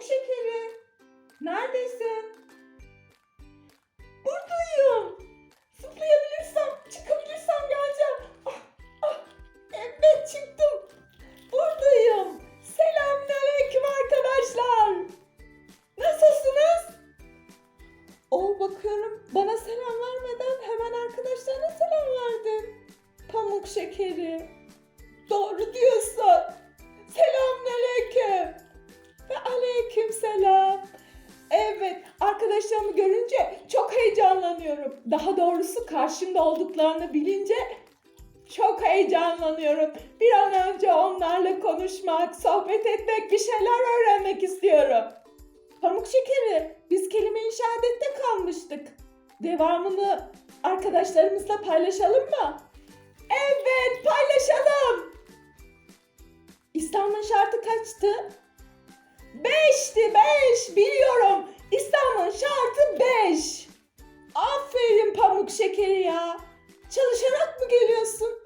Pamuk şekeri. Neredesin? Buradayım. Zıplayabilirsem, çıkabilirsem geleceğim. Ah, ah, evet çıktım. Buradayım. Selamünaleyküm arkadaşlar. Nasılsınız? Oo bakıyorum bana selam vermeden hemen arkadaşlarına selam verdin. Pamuk şekeri. Arkadaşlarımı görünce çok heyecanlanıyorum. Daha doğrusu karşımda olduklarını bilince çok heyecanlanıyorum. Bir an önce onlarla konuşmak, sohbet etmek, bir şeyler öğrenmek istiyorum. Pamuk şekeri, biz kelime-i şehadette kalmıştık. Devamını arkadaşlarımızla paylaşalım mı? Evet, paylaşalım. İslam'ın şartı kaçtı? Beşti, beş. Biliyorum. İslam'ın şartı beş. Aferin pamuk şekeri ya. Çalışarak mı geliyorsun?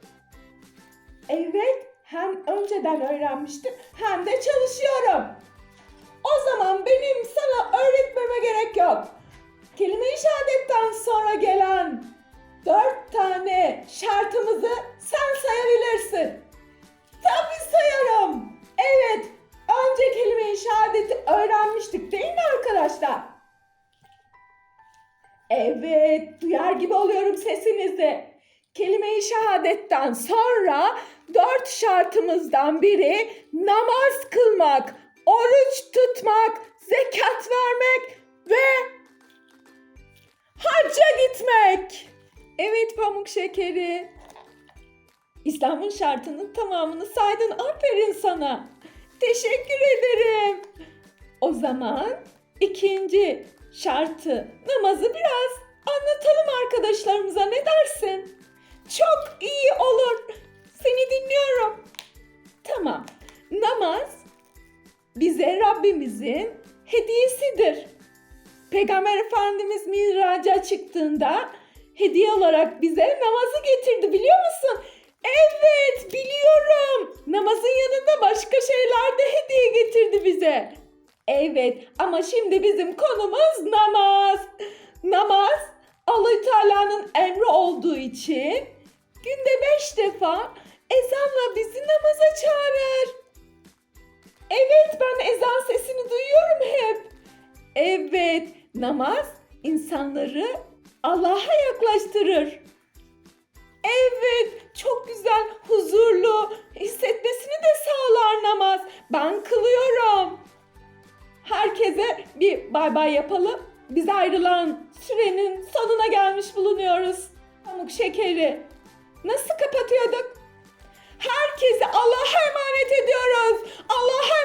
Evet, hem önceden öğrenmiştim hem de çalışıyorum. O zaman benim sana öğretmeme gerek yok. Kelime-i şehadetten sonra gelen dört tane şartımızı öğrenmiştik değil mi arkadaşlar? Evet, duyar gibi oluyorum sesinizi. Kelime-i şehadetten sonra dört şartımızdan biri namaz kılmak, oruç tutmak, zekat vermek ve hacca gitmek. Evet pamuk şekeri. İslam'ın şartının tamamını saydın. Aferin sana. Teşekkür ederim. O zaman ikinci şartı namazı biraz anlatalım arkadaşlarımıza ne dersin? Çok iyi olur. Seni dinliyorum. Tamam. Namaz bize Rabbimizin hediyesidir. Peygamber Efendimiz miraca çıktığında hediye olarak bize namazı getirdi biliyor musun? Evet biliyorum. Namazın yanında başka şeyler de hediye getirdi bize. Evet ama şimdi bizim konumuz namaz. Namaz Allah Teala'nın emri olduğu için günde beş defa ezanla bizi namaza çağırır. Evet ben ezan sesini duyuyorum hep. Evet namaz insanları Allah'a yaklaştırır. Evet, çok güzel, bir bay bay yapalım. Biz ayrılan sürenin sonuna gelmiş bulunuyoruz. Pamuk şekeri. Nasıl kapatıyorduk? Herkese Allah'a emanet ediyoruz. Allah'a